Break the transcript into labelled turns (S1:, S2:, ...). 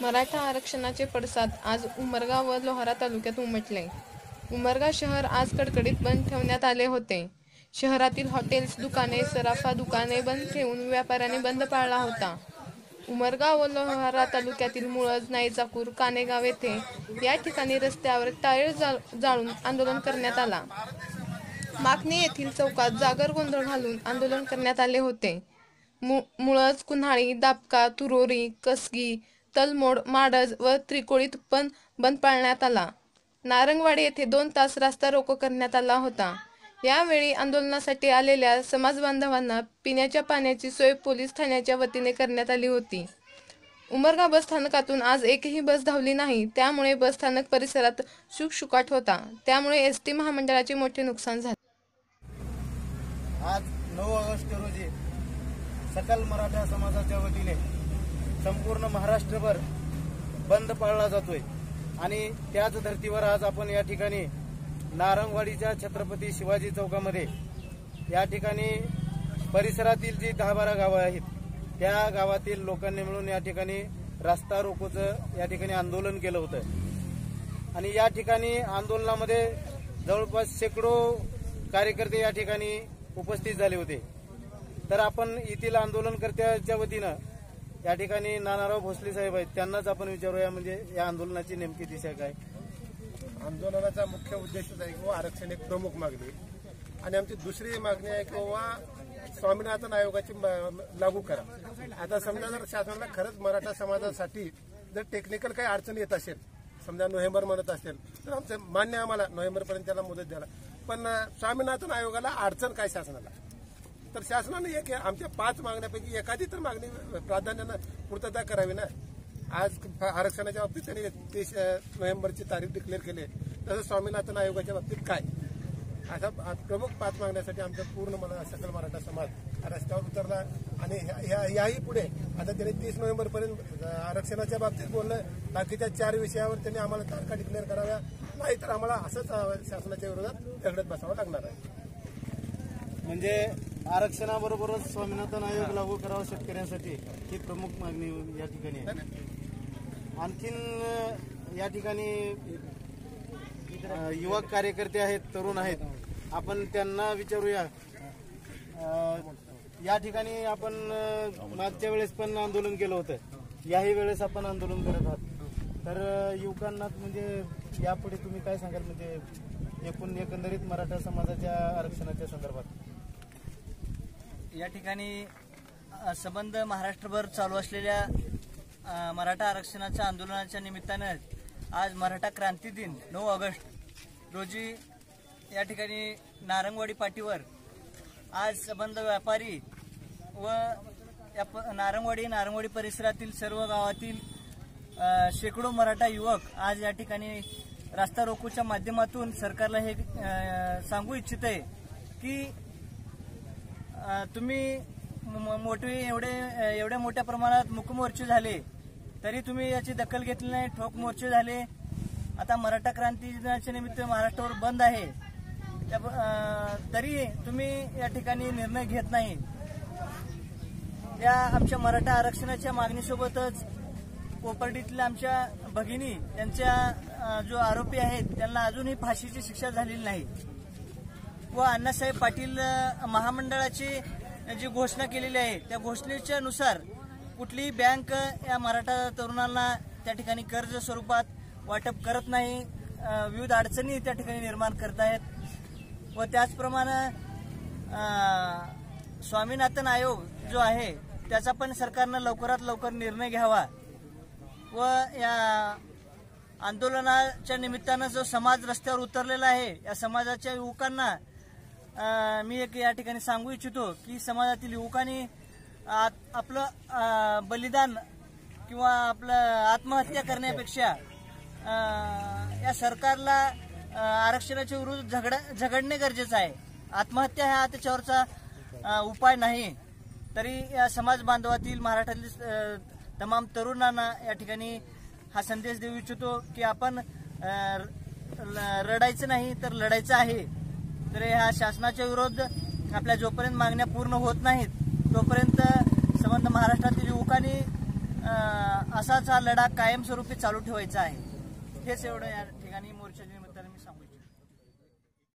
S1: मराठा आरक्षणाचे पडसाद आज उमरगा व लोहारा तालुक्यात उमटले. उमरगा शहर आज कडकडीत बंद ठेवण्यात आले होते. शहरातील हॉटेल्स दुकाने सराफा दुकाने बंद ठेवून व्यापाऱ्याने बंद पाळला होता. उमरगा व लोहारा तालुक्यातील मुळज नाईचाकूर कानेगाव येथे या ठिकाणी रस्त्यावर टायर जाळ- जाळून आंदोलन करण्यात आला. मागणी येथील चौकात जागर गोंधळ घालून आंदोलन करण्यात आले होते. मु- मुळज कुन्हाळी दापका तुरोरी कसगी तलमोड माडज व त्रिकोळीत पण बंद पाळण्यात आला. नारंगवाडी येथे दोन तास रास्ता रोको करण्यात आला होता. यावेळी आंदोलनासाठी आलेल्या समाज बांधवांना पिण्याच्या पाण्याची सोय पोलीस ठाण्याच्या वतीने करण्यात आली होती. उमरगा बस स्थानकातून आज एकही बस धावली नाही. त्यामुळे बस स्थानक परिसरात शुकशुकाट होता. त्यामुळे एस टी महामंडळाचे मोठे नुकसान झाले.
S2: आज नऊ ऑगस्ट रोजी सकल मराठा समाजाच्या वतीने संपूर्ण महाराष्ट्रभर बंद पाळला जातोय. आणि त्याच धर्तीवर आज आपण या ठिकाणी नारंगवाडीच्या छत्रपती शिवाजी चौकामध्ये या ठिकाणी परिसरातील जी दहा बारा गावं आहेत त्या गावातील लोकांनी मिळून या ठिकाणी रस्ता रोकोचं या ठिकाणी आंदोलन केलं होतं. आणि या ठिकाणी आंदोलनामध्ये जवळपास शेकडो कार्यकर्ते या ठिकाणी उपस्थित झाले होते. तर आपण येथील आंदोलनकर्त्याच्या वतीनं या ठिकाणी नानाराव भोसले साहेब आहेत. त्यांनाच आपण विचारूया म्हणजे या आंदोलनाची नेमकी दिशा काय?
S3: आंदोलनाचा मुख्य उद्देशच आहे किंवा आरक्षण एक प्रमुख मागणी. आणि आमची दुसरी मागणी आहे किंवा स्वामीनाथन आयोगाची लागू करा. आता समजा जर शासनाला खरंच मराठा समाजासाठी जर टेक्निकल काही अडचण येत असेल समजा नोव्हेंबर म्हणत असेल तर आमचं मान्य आम्हाला. नोव्हेंबरपर्यंत त्याला मुदत द्यायला. पण स्वामीनाथन आयोगाला अडचण काय शासनाला? तर शासनाने एक आमच्या पाच मागण्यापैकी एखादी तर मागणी प्राधान्यानं पूर्तता करावी ना? आज आरक्षणाच्या बाबतीत त्यांनी तीस नोव्हेंबरची तारीख डिक्लेअर केली आहे. तसं स्वामीनाथन आयोगाच्या बाबतीत काय? अशा प्रमुख पाच मागण्यासाठी आमचा पूर्ण मला सकल मराठा समाज रस्त्यावर उतरला आणि ह्या- ह्या- याही पुढे आता त्यांनी तीस नोव्हेंबरपर्यंत आरक्षणाच्या बाबतीत बोललं. बाकीच्या चार विषयावर त्यांनी आम्हाला तारखा डिक्लेअर कराव्या. नाही तर आम्हाला असंच शासनाच्या विरोधात झगडत बसावं लागणार आहे.
S2: म्हणजे आरक्षणाबरोबरच स्वामीनाथन आयोग लागू करावा शेतकऱ्यांसाठी ही प्रमुख मागणी या ठिकाणी आहे. आणखीन या ठिकाणी युवक कार्यकर्ते आहेत तरुण आहेत आपण त्यांना विचारूया. या ठिकाणी आपण मागच्या वेळेस पण आंदोलन केलं होतं. याही वेळेस आपण आंदोलन करत आहोत. तर युवकांना म्हणजे यापुढे तुम्ही काय सांगाल? म्हणजे एकूण एकंदरीत मराठा समाजाच्या आरक्षणाच्या संदर्भात.
S4: या ठिकाणी संबंध महाराष्ट्रभर चालू असलेल्या मराठा आरक्षणाच्या आंदोलनाच्या निमित्तानं आज मराठा क्रांती दिन नऊ ऑगस्ट रोजी या ठिकाणी नारंगवाडी पाटीवर आज संबंध व्यापारी व या प- नारंगवाडी नारंगवाडी परिसरातील सर्व गावातील शेकडो मराठा युवक आज या ठिकाणी रास्ता रोकोच्या माध्यमातून सरकारला हे सांगू इच्छित आहे की तुम्ही मोठे एवढे एवढ्या मोठ्या प्रमाणात मुकमोर्चे झाले तरी तुम्ही याची दखल घेतली नाही ठोक मोर्चे झाले. आता मराठा क्रांती दिनाच्या निमित्त महाराष्ट्रावर बंद आहे. त्या ब- तरी तुम्ही या ठिकाणी निर्णय घेत नाही. या आमच्या मराठा आरक्षणाच्या मागणीसोबतच कोपर्डीतल्या आमच्या भगिनी त्यांच्या जो आरोपी आहेत त्यांना अजूनही फाशीची शिक्षा झालेली नाही. व अण्णासाहेब पाटील महामंडळाची जी घोषणा केलेली आहे त्या घोषणेच्या नुसार कुठलीही बँक या मराठा तरुणांना त्या ठिकाणी कर्ज स्वरूपात वाटप करत नाही. विविध अडचणी त्या ठिकाणी निर्माण करत आहेत. व त्याचप्रमाणे स्वामीनाथन आयोग जो आहे त्याचा पण सरकारनं लवकरात लवकर निर्णय घ्यावा. व या आंदोलनाच्या निमित्तानं जो समाज रस्त्यावर उतरलेला आहे या समाजाच्या युवकांना मी एक या ठिकाणी सांगू इच्छितो की समाजातील युवकांनी आपलं बलिदान किंवा आपलं आत्महत्या करण्यापेक्षा या सरकारला आरक्षणाच्या विरुद्ध झगड झगडणे गरजेचं आहे. आत्महत्या हा त्याच्यावरचा उपाय नाही. तरी या समाज बांधवातील महाराष्ट्रातील तमाम तरुणांना या ठिकाणी हा संदेश देऊ इच्छितो की आपण ल- रडायचं नाही तर लढायचं आहे. तर ह्या शासनाच्या विरोध आपल्या जोपर्यंत मागण्या पूर्ण होत नाहीत तोपर्यंत संबंध महाराष्ट्रातील युवकांनी असाच हा लढा कायमस्वरूपी चालू ठेवायचा आहे. हेच एवढं या ठिकाणी मोर्चाच्या